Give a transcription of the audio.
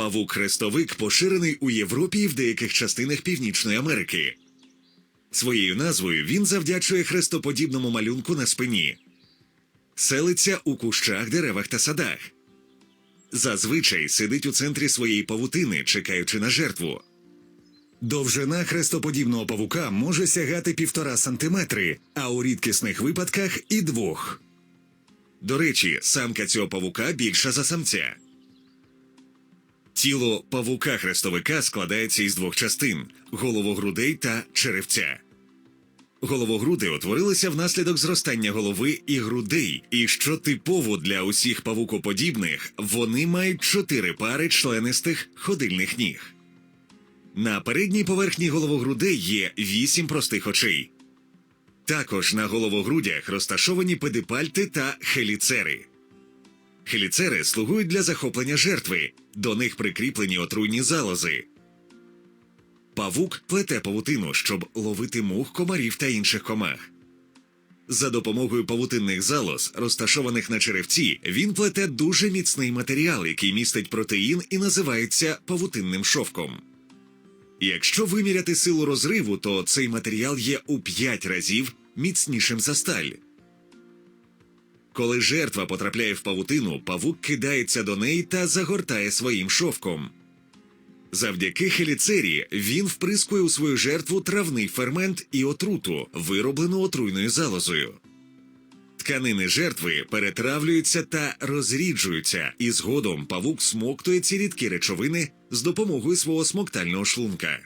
Павук-хрестовик поширений у Європі і в деяких частинах Північної Америки. Своєю назвою він завдячує хрестоподібному малюнку на спині, селиться у кущах, деревах та садах. Зазвичай сидить у центрі своєї павутини, чекаючи на жертву. Довжина хрестоподібного павука може сягати півтора сантиметри, а у рідкісних випадках і двох. До речі, самка цього павука більша за самця. Тіло павука хрестовика складається із двох частин головогрудей та черевця. Головогруди утворилися внаслідок зростання голови і грудей, і що типово для усіх павукоподібних, вони мають чотири пари членистих ходильних ніг. На передній поверхні головогрудей є вісім простих очей. Також на головогрудях розташовані педипальти та хеліцери. Хеліцери слугують для захоплення жертви, до них прикріплені отруйні залози. Павук плете павутину, щоб ловити мух, комарів та інших комах. За допомогою павутинних залоз, розташованих на черевці, він плете дуже міцний матеріал, який містить протеїн і називається павутинним шовком. Якщо виміряти силу розриву, то цей матеріал є у 5 разів міцнішим за сталь. Коли жертва потрапляє в павутину, павук кидається до неї та загортає своїм шовком. Завдяки хеліцері він вприскує у свою жертву травний фермент і отруту, вироблену отруйною залозою. Тканини жертви перетравлюються та розріджуються, і згодом павук смоктує ці рідкі речовини з допомогою свого смоктального шлунка.